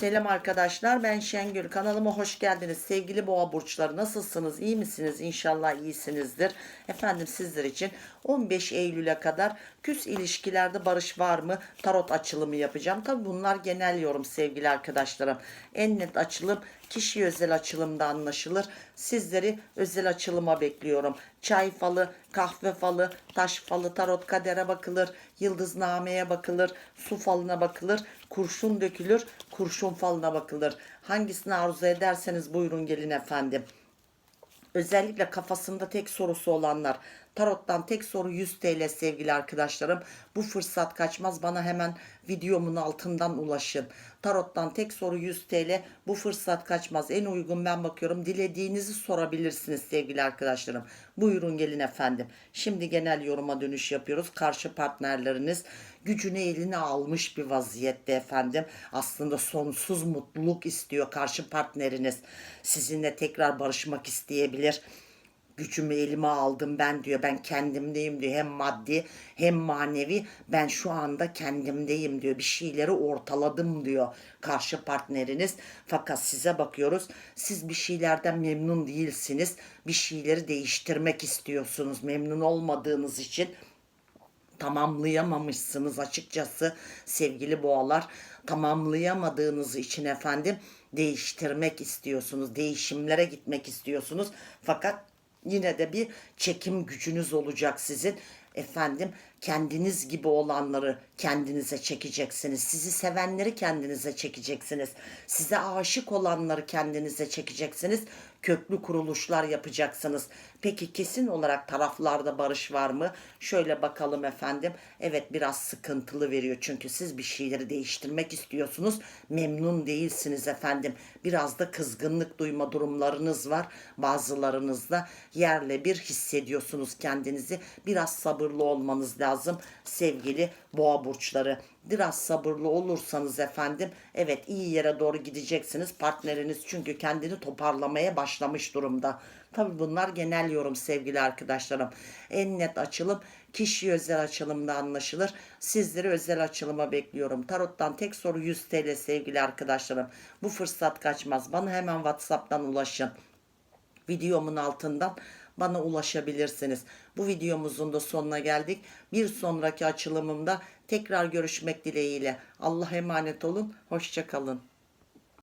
Selam arkadaşlar ben Şengül. Kanalıma hoş geldiniz. Sevgili boğa burçları nasılsınız? İyi misiniz? İnşallah iyisinizdir. Efendim sizler için 15 Eylül'e kadar küs ilişkilerde barış var mı? Tarot açılımı yapacağım. Tabi bunlar genel yorum sevgili arkadaşlarım. En net açılım kişi özel açılımda anlaşılır. Sizleri özel açılıma bekliyorum. Çay falı kahve falı taş falı tarot kadere bakılır yıldıznameye bakılır su falına bakılır kurşun dökülür kurşun falına bakılır. Hangisini arzu ederseniz buyurun gelin efendim. Özellikle kafasında tek sorusu olanlar tarottan tek soru 100 TL sevgili arkadaşlarım. Bu fırsat kaçmaz bana hemen videomun altından ulaşın. Tarottan tek soru 100 TL bu fırsat kaçmaz. En uygun ben bakıyorum dilediğinizi sorabilirsiniz sevgili arkadaşlarım. Buyurun gelin efendim. Şimdi genel yoruma dönüş yapıyoruz. Karşı partnerleriniz gücünü eline almış bir vaziyette efendim. Aslında sonsuz mutluluk istiyor karşı partneriniz. Sizinle tekrar barışmak isteyebilir. Gücümü elime aldım ben diyor. Ben kendimdeyim diyor. Hem maddi hem manevi. Ben şu anda kendimdeyim diyor. Bir şeyleri ortaladım diyor karşı partneriniz. Fakat size bakıyoruz. Siz bir şeylerden memnun değilsiniz. Bir şeyleri değiştirmek istiyorsunuz. Memnun olmadığınız için tamamlayamamışsınız açıkçası sevgili boğalar tamamlayamadığınız için efendim değiştirmek istiyorsunuz değişimlere gitmek istiyorsunuz fakat yine de bir çekim gücünüz olacak sizin efendim kendiniz gibi olanları kendinize çekeceksiniz. Sizi sevenleri kendinize çekeceksiniz. Size aşık olanları kendinize çekeceksiniz. Köklü kuruluşlar yapacaksınız. Peki kesin olarak taraflarda barış var mı? Şöyle bakalım efendim. Evet biraz sıkıntılı veriyor çünkü siz bir şeyleri değiştirmek istiyorsunuz. Memnun değilsiniz efendim. Biraz da kızgınlık duyma durumlarınız var. Bazılarınızda yerle bir hissediyorsunuz kendinizi. Biraz sabırlı olmanız lazım sevgili boğa burçları. Biraz sabırlı olursanız efendim evet iyi yere doğru gideceksiniz. Partneriniz çünkü kendini toparlamaya başlamış durumda. Tabi bunlar genel yorum sevgili arkadaşlarım. En net açılım kişi özel açılımda anlaşılır. Sizleri özel açılıma bekliyorum. Tarottan tek soru 100 TL sevgili arkadaşlarım. Bu fırsat kaçmaz. Bana hemen WhatsApp'tan ulaşın videomun altından bana ulaşabilirsiniz. Bu videomuzun da sonuna geldik. Bir sonraki açılımımda tekrar görüşmek dileğiyle. Allah'a emanet olun. Hoşçakalın.